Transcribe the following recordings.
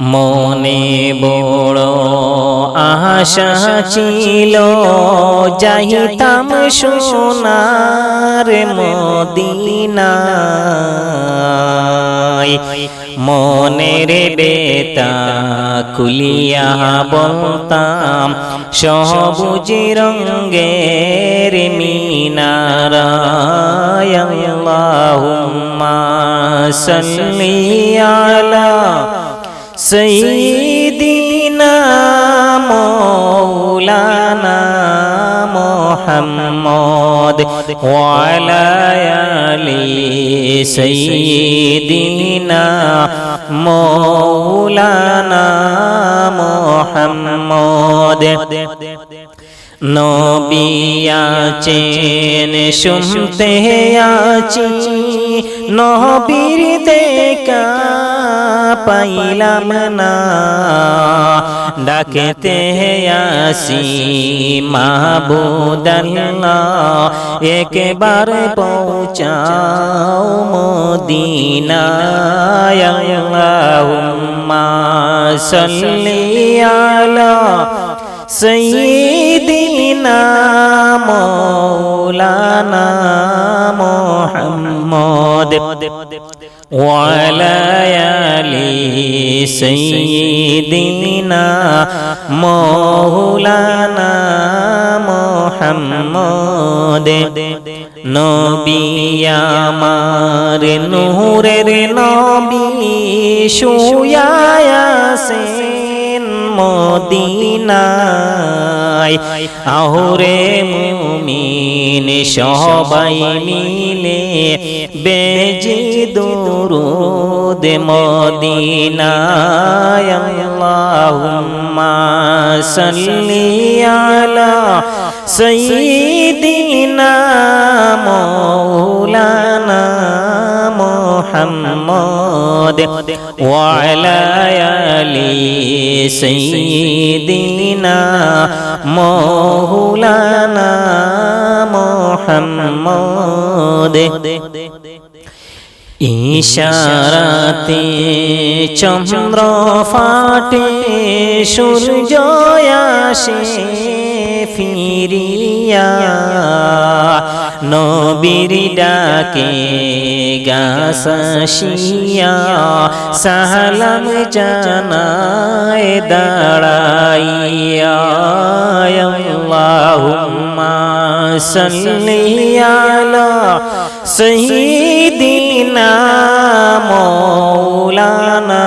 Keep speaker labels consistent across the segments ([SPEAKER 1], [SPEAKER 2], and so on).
[SPEAKER 1] মনে বড় আশা ছিল, যাইতাম সোনার মদিনায়। মনের বেতা কুলিয়া বলতাম, সবুজ রঙ্গের মিনারায় আল্লাহুম্মা সাল্লি সঈদিনা মৌলানা মোহাম্মদ ওয়ালায়ালি সঈদিনা মৌলানা মোহাম্মদ। নবিয়াচেন শুনতে আছি নবীর দেখা পাইলাম না ডাকতে আসি মাহবুদাল্লাহ একবার পৌঁছাও মদিনায় আল্লাহুম্মা সাল্লি আলা سيدنا مولانا محمد وعلى آل سيدنا مولانا محمد নবী আমার নূরের নবী শুয়ায়াসেন মদিনায়। আহরে মুমিন সবাই মিলে বেজি দুরুদ মদিনায়। আল্লাহুম্মা সাল্লি আলা সাইয়্যিদিনা وعلى آل سيدنا مولانا محمد ইশারাতে চন্দ্র ফাটে সূর্য আসে ফিরিয়া নবীর ডাকে গাসিয়া সালাম জানায় দাঁড়াইয়া আল্লাহুম্মা সাল্লি আলা সাইয়্যিদিনা মাওলানা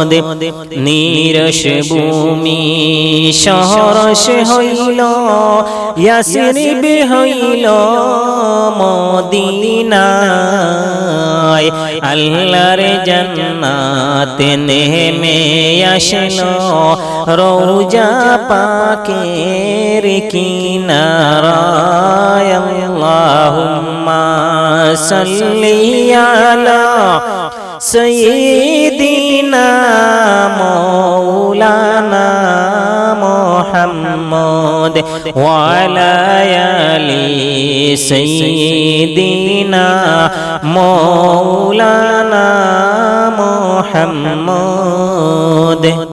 [SPEAKER 1] পদ নিরস ভূমি, সহরস হইল হইল মদিনায়। আল্লাহর জান্নাত নেমে আসলো রৌজা পাকে কিনারায়। আল্লাহুম্মা সাল্লি আলা না মৌলানা মোহাম্মদ ওয়ালায়ালি সৈদিনা মৌলানা মোহাম্মদ।